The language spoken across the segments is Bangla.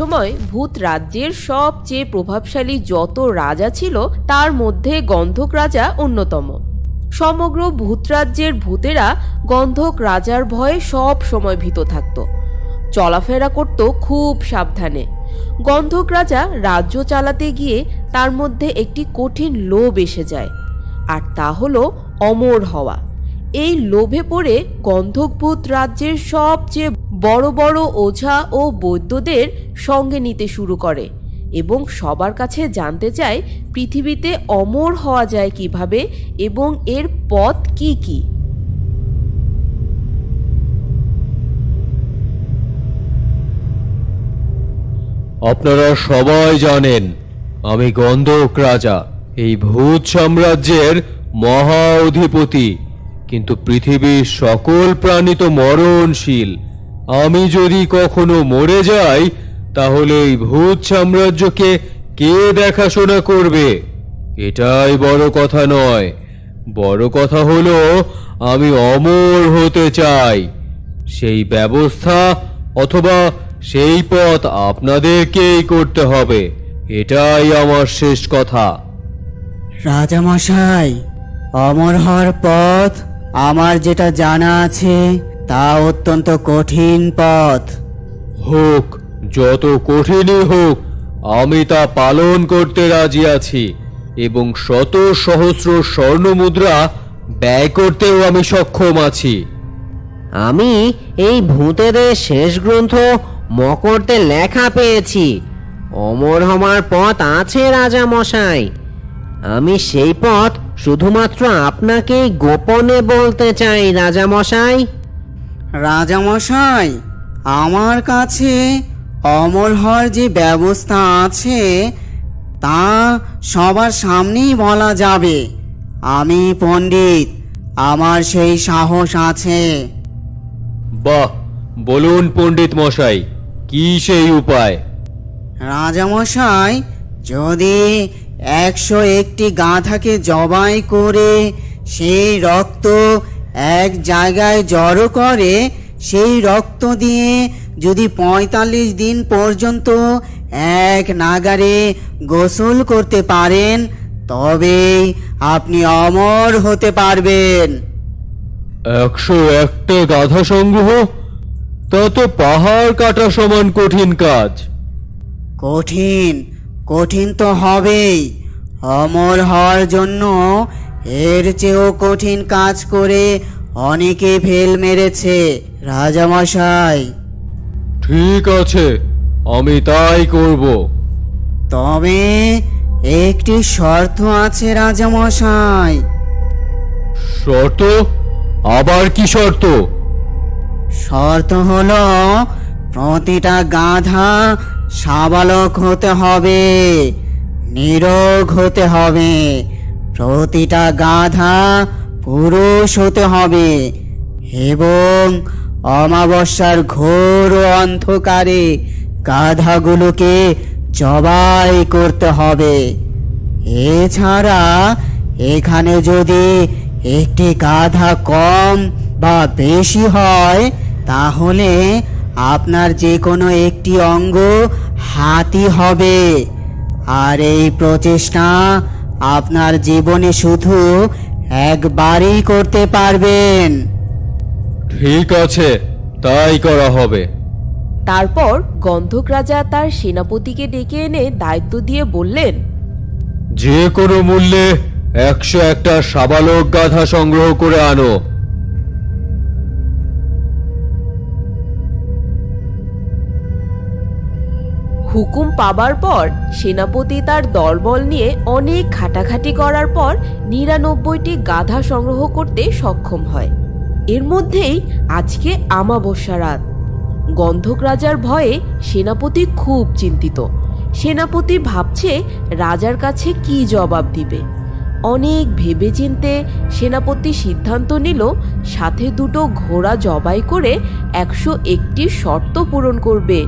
একসময় ভূত রাজ্যের সবচেয়ে প্রভাবশালী যত রাজা ছিল, তার মধ্যে গন্ধক রাজা অন্যতম। সমগ্র ভূত রাজ্যের ভূতেরা গন্ধক রাজার ভয়ে সব সময় ভীত থাকত। চলাফেরা করত খুব সাবধানে। গন্ধক রাজা রাজ্য চালাতে গিয়ে তার মধ্যে একটি কঠিন লোভ এসে যায়, আর তা হলো অমর হওয়া। এই লোভে পড়ে গন্ধকভূত রাজ্যের সবচেয়ে বড় বড় ওঝা ও বৈদ্যদের সঙ্গে নিতে শুরু করে এবং সবার কাছে জানতে চায় পৃথিবীতে অমর হওয়া যায় কীভাবে এবং এর পথ কি কি। আপনারা সবাই জানেন, আমি গন্ধক রাজা, এই ভূত সাম্রাজ্যের মহা অধিপতি। কিন্তু পৃথিবীর সকল প্রাণী তো মরণশীল। আমি যদি কখনো মরে যাই, তাহলে এই ভূত সাম্রাজ্যকে কে দেখাশোনা করবে? এটাই বড় কথা নয়। বড় কথা হলো, আমি অমর হতে চাই। সেই ব্যবস্থা অথবা সেই পথ আপনাদেরকেই করতে হবে। এটাই আমার শেষ কথা। রাজামশাই অমর হওয়ার পথ আমার যেটা জানা আছে তা অত্যন্ত কঠিন পথ। হোক যত কঠিনই হোক আমি তা পালন করতে রাজি আছি এবং শত সহস্র স্বর্ণ মুদ্রা ব্যয় করতেও আমি সক্ষম আছি। আমি এই ভূতেদের শেষ গ্রন্থ মকরতে লেখা পেয়েছি। অমর হমার পথ আছে রাজা মশাই। আমি সেই পথ শুধুমাত্র আপনাকেই গোপনে বলতে চাই রাজা মশাই। রাজামশাই আমার কাছে অমর হওয়ার যে ব্যবস্থা আছে তা সবার সামনেই বলা যাবে। আমি পণ্ডিত আমার সেই সাহস আছে। বাহ বলুন পণ্ডিত মশাই কি সেই উপায়? রাজামশাই যদি একশো একটি গাধাকে জবাই করে সেই রক্ত এক জায়গায় জড়ো করে সেই রক্ত দিয়ে যদি পঁয়তাল্লিশ দিন পর্যন্ত এক নাগারে গোসল করতে পারেন তবেই আপনি অমর হতে পারবেন। একশো একটা গাধা সংগ্রহ তা তো পাহাড় কাটা সমান কঠিন কাজ। কঠিন কঠিন তো হবেই। অমর হওয়ার জন্য এর চেয়েও কঠিন কাজ করে অনেকে ফেল মেরেছে রাজামশাই। ঠিক আছে আমি তাই করব। তবে একটি শর্ত আছে রাজামশাই। শর্ত? আবার কি শর্ত? শর্ত হলো প্রতিটা গাধা সাবালক হতে হবে নিরোগ হতে হবে। প্রতিটা গাধা পুরুষ হতে হবে এবং অমাবস্যার ঘোর অন্ধকারে গাধাগুলোকে জবাই করতে হবে। এছাড়া এখানে যদি একটি গাধা কম বা বেশি হয়, তাহলে আপনার যে কোনো একটি অঙ্গ হাতি হবে। আর এই প্রচেষ্টা আপনার জীবনে শুধু একবারই করতে পারবেন। ঠিক আছে তাই করা হবে। তারপর গন্ধক রাজা তার সেনাপতিকে ডেকে এনে দায়িত্ব দিয়ে বললেন যে কোনো মূল্যে একশো একটা সাবালক গাধা সংগ্রহ করে আনো। হুকুম পাবার পর সেনাপতি তার দলবল নিয়ে অনেক খাটাখাটি করার পর নিরানব্বইটি গাধা সংগ্রহ করতে সক্ষম হয়। এর মধ্যেই আজকে আমাবস্যা রাত। গন্ধক রাজার ভয়ে সেনাপতি খুব চিন্তিত। সেনাপতি ভাবছে রাজার কাছে কি জবাব দিবে। অনেক ভেবেচিন্তে সেনাপতি সিদ্ধান্ত নিল, সাথে দুটো ঘোড়া জবাই করে একশো একটি শর্ত পূরণ করবে।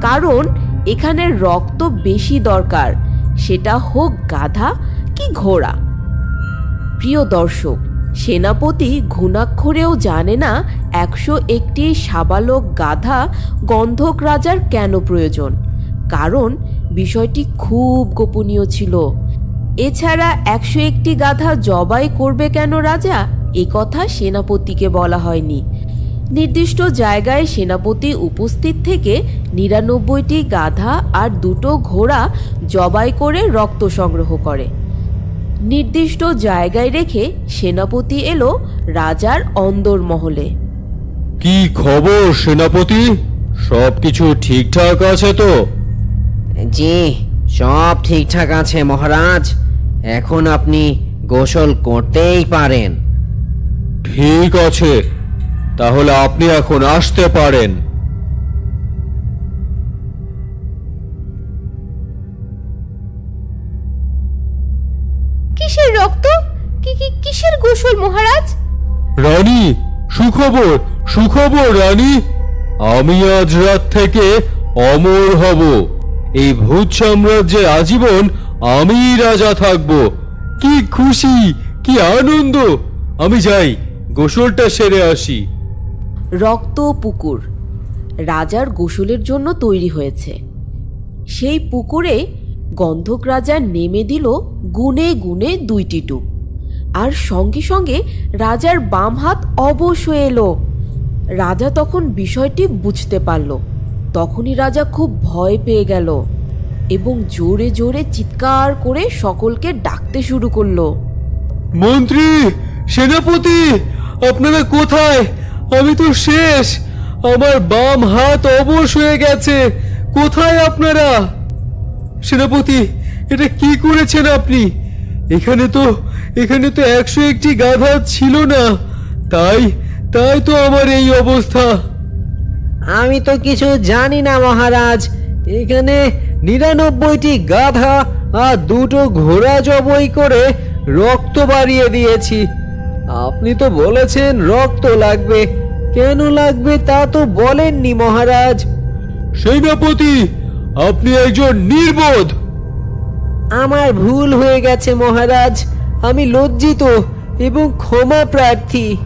কারণ এখানে রক্ত বেশি দরকার। সেটা হোক গাধা কি ঘোড়া। প্রিয় দর্শক, সেনাপতি ঘুণাক্ষরেও জানে না একশো একটি সাবালক গাধা গন্ধক রাজার কেন প্রয়োজন। কারণ বিষয়টি খুব গোপনীয় ছিল। এছাড়া একশো একটি গাধা জবাই করবে কেন রাজা? এ কথা সেনাপতিকে বলা হয়নি। নির্দিষ্ট জায়গায় সেনাপতি উপস্থিত থেকে নিরানব্বইটি গাধা আর দুটো ঘোড়া জবাই করে রক্ত সংগ্রহ করে। নির্দিষ্ট জায়গায় রেখে সেনাপতি এলো রাজার অন্দরমহলে। কি খবর সেনাপতি? সবকিছু ঠিকঠাক আছে তো? জি সব ঠিকঠাক আছে মহারাজ। এখন আপনি গোসল করতেই পারেন। ঠিক আছে। তাহলে আপনি এখন আসতে পারেন। কিসের রক্ত? কি কি কিসের গোসল মহারাজ? রানী সুখবর সুখবর রানী। আমি আজ রাত থেকে অমর হব। এই ভূত সাম্রাজ্যের আজীবন আমিই রাজা থাকব। কি খুশি কি আনন্দ। আমি যাই গোসলটা সেরে আসি। রক্ত পুকুর রাজার গোসলের জন্য তৈরি হয়েছে। সেই পুকুরে গন্ধক রাজা নেমে দিল গুনে গুনে দুইটি টুপ। আর সঙ্গে সঙ্গে রাজার বাম হাত অবশ হয়ে এলো। রাজা তখন বিষয়টি বুঝতে পারল। তখনই রাজা খুব ভয় পেয়ে গেল এবং জোরে জোরে চিৎকার করে সকলকে ডাকতে শুরু করল। মন্ত্রী, সেনাপতি, আপনারা কোথায়? আমি তো শেষ। আমার বাম হাত অবশ হয়ে গেছে। কোথায় আপনারা? সেনাপতি, এটা কি করেছেন আপনি? এখানে তো এখানে তো একশো একটি গাধা ছিল না। তাই তাই তো আমার এই অবস্থা। আমি তো কিছু জানি না, মহারাজ। এখানে নিরানব্বইটি গাধা আর দুটো ঘোড়া জবই করে রক্ত বাড়িয়ে দিয়েছি। আপনি তো বলেছেন রক্ত লাগবে। কেন লাগবে তা তো বলেননি মহারাজ। সেনাপতি আপনি একজন নির্বোধ। আমার ভুল হয়ে গেছে মহারাজ আমি লজ্জিত এবং ক্ষমা প্রার্থী।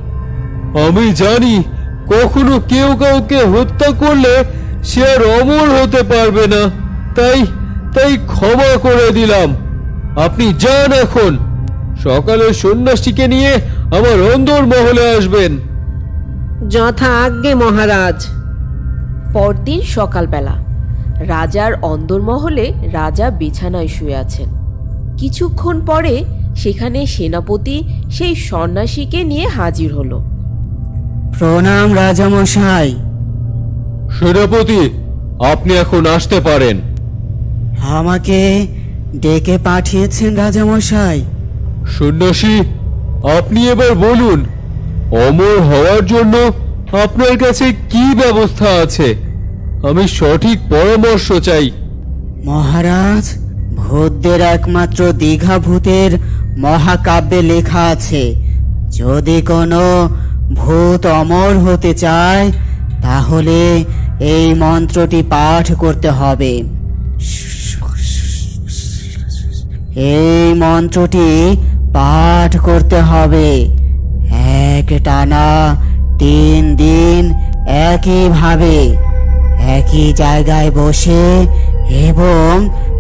আমি জানি কখনো কেউ কাউকে হত্যা করলে সে আর অমর হতে পারবে না। তাই তাই ক্ষমা করে দিলাম। আপনি যান এখন। সকালে সন্ন্যাসীকে নিয়ে আমার অন্দর মহলে আসবেন। যথা আজ্ঞে মহারাজ। পরদিন সকালবেলা রাজার অন্দরমহলে রাজা বিছানায় শুয়ে আছেন। কিছুক্ষণ পরে সেখানে সেনাপতি সেই সন্ন্যাসীকে নিয়ে হাজির হলো। প্রণাম রাজামশাই। সেনাপতি আপনি এখন আসতে পারেন। আমাকে ডেকে পাঠিয়েছেন রাজামশাই। সন্ন্যাসী আপনি এবার বলুন অমর হওয়ার জন্য আপনার কাছে কি ব্যবস্থা আছে? আমি সঠিক পরামর্শ চাই। মহারাজ, ভূতদের একমাত্র দীঘা ভূতের মহাকাব্যে লেখা আছে, যদি কোনো ভূত অমর হতে চায়, তাহলে এই মন্ত্রটি পাঠ করতে হবে। এই মন্ত্রটি পাঠ করতে হবে। এক টানা তিন দিন একইভাবে, একই জায়গায় বসে এবং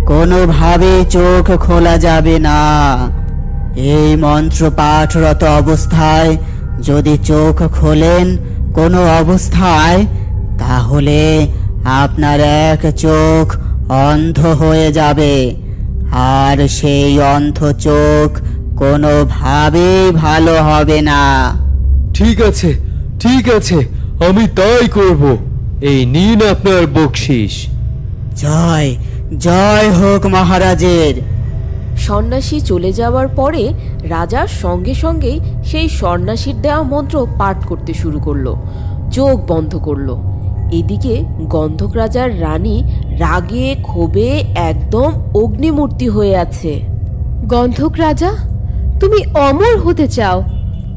কোনোভাবে চোখ খোলা যাবে না। এই মন্ত্র পাঠরত অবস্থায় যদি চোখ খোলেন কোনো অবস্থায়, তাহলে আপনার এক চোখ অন্ধ হয়ে যাবে। আর সেই অন্ধ চোখ কোনোভাবেই ভালো হবে না। ঠিক আছে ঠিক আছে আমি তাই করব। এই নিন আপনার বকশিস জয় জয় হোক মহারাজের। সন্ন্যাসী চলে যাওয়ার পরে রাজা সঙ্গে সঙ্গেই সেই সন্ন্যাসীর দেওয়া মন্ত্র পাঠ করতে শুরু করল চোখ বন্ধ করল। এদিকে গন্ধক রাজার রানী রাগে ক্ষোভে একদম অগ্নিমূর্তি হয়ে আছে। গন্ধক রাজা তুমি অমর হতে চাও।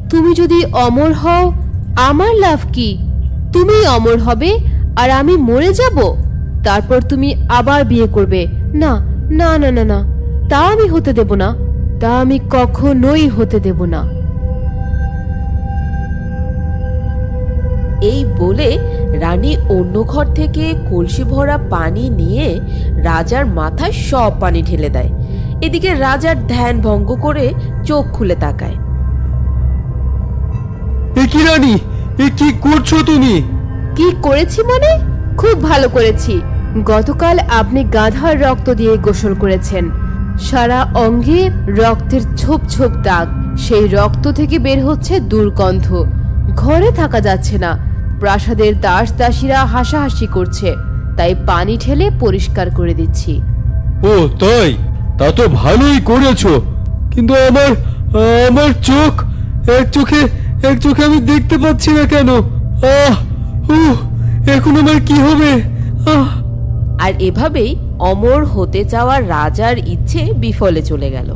তুমি যদি অমর হও, আমার লাভ কি? তুমি অমর হবে, আর আমি মরে যাব? তারপর তুমি আবার বিয়ে করবে। না না না না না, তা আমি হতে দেব না, তা আমি কখনোই হতে দেব না। এই বলে রানী অন্য ঘর থেকে কলসি ভরা পানি নিয়ে রাজার মাথায় সব পানি ঢেলে দেয়। এদিকে রাজার ধ্যান ভঙ্গ করে চোখ খুলে তাকায়। এ কি রানী? এ কি করছ তুমি? কি করেছি মানে? খুব ভালো করেছি। গতকাল আপনি গাধার রক্ত দিয়ে গোসল করেছেন। সারা অঙ্গে রক্তের ছোপ ছোপ দাগ। সেই রক্ত থেকে বের হচ্ছে দুর্গন্ধ। ঘরে থাকা যাচ্ছে না। প্রাসাদের দাস দাসীরা হাসাহাসি করছে। তাই পানি ঢেলে পরিষ্কার করে দিচ্ছি। ও তাই? তা তো ভালোই করেছ। কিন্তু আমার আমার চোখ এক চোখে এক চোখে আমি দেখতে পাচ্ছি না কেন। আহ এখন আমার কি হবে? আর এভাবেই অমর হতে চাওয়া রাজার ইচ্ছে বিফলে চলে গেল।